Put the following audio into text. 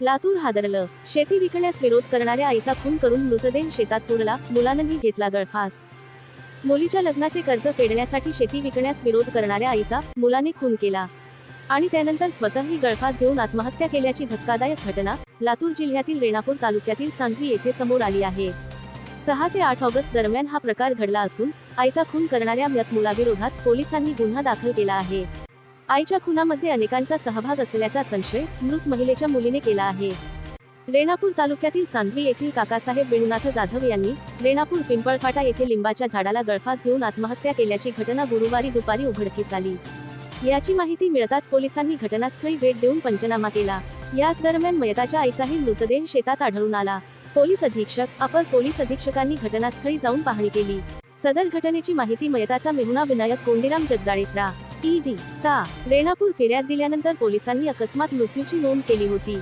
लातूर हादरलं. शेती विकण्यास विरोध करणाऱ्या आईचा खून करून मृतदेह शेतात पुरला. मुलानंही घेतला गळफास. मुलीच्या लग्नाचे कर्ज फेडण्यासाठी शेती विकण्यास विरोध करणाऱ्या आईचा मुलाने खून केला. आणि त्यानंतर स्वतःही गळफास घेऊन आत्महत्या केल्याची धक्कादायक घटना लातूर जिल्ह्यातील रेणापूर तालुक्यातील सांगवी येथे समोर आली आहे. सहा ते आठ ऑगस्ट दरम्यान हा प्रकार घडला असून आईचा खून करणाऱ्या मृत मुलाविरोधात पोलिसांनी गुन्हा दाखल केला आहे. आईच्या खुनामध्ये अनेकांचा सहभाग असल्याचा संशय मृत महिलेच्या मुलीने केला आहे. रेणापूर तालुक्यातील सांगवी येथील काकासाहेब वेणुनाथ जाधव यांनी रेणापूर पिंपळफाटा येथे लिंबाच्या झाडाला गळफास घेऊन आत्महत्या केल्याची घटना गुरुवारी दुपारी उघडकीस आली. याची माहिती मिळताच पोलिसांनी घटनास्थळी भेट देऊन पंचनामा केला. याच दरम्यान मयताच्या आईचाही मृतदेह शेतात आढळून आला. पोलीस अधीक्षक अपर पोलीस अधीक्षकांनी घटनास्थळी जाऊन पाहणी केली. सदर घटनेची माहिती मयताचा मेहुणा विनायक कोंडीराम जगदाळेकरा. ईडी ता रेणापूर फेऱ्यात दिल्यानंतर पोलिसांनी अकस्मात मृत्यूची नोंद केली होती.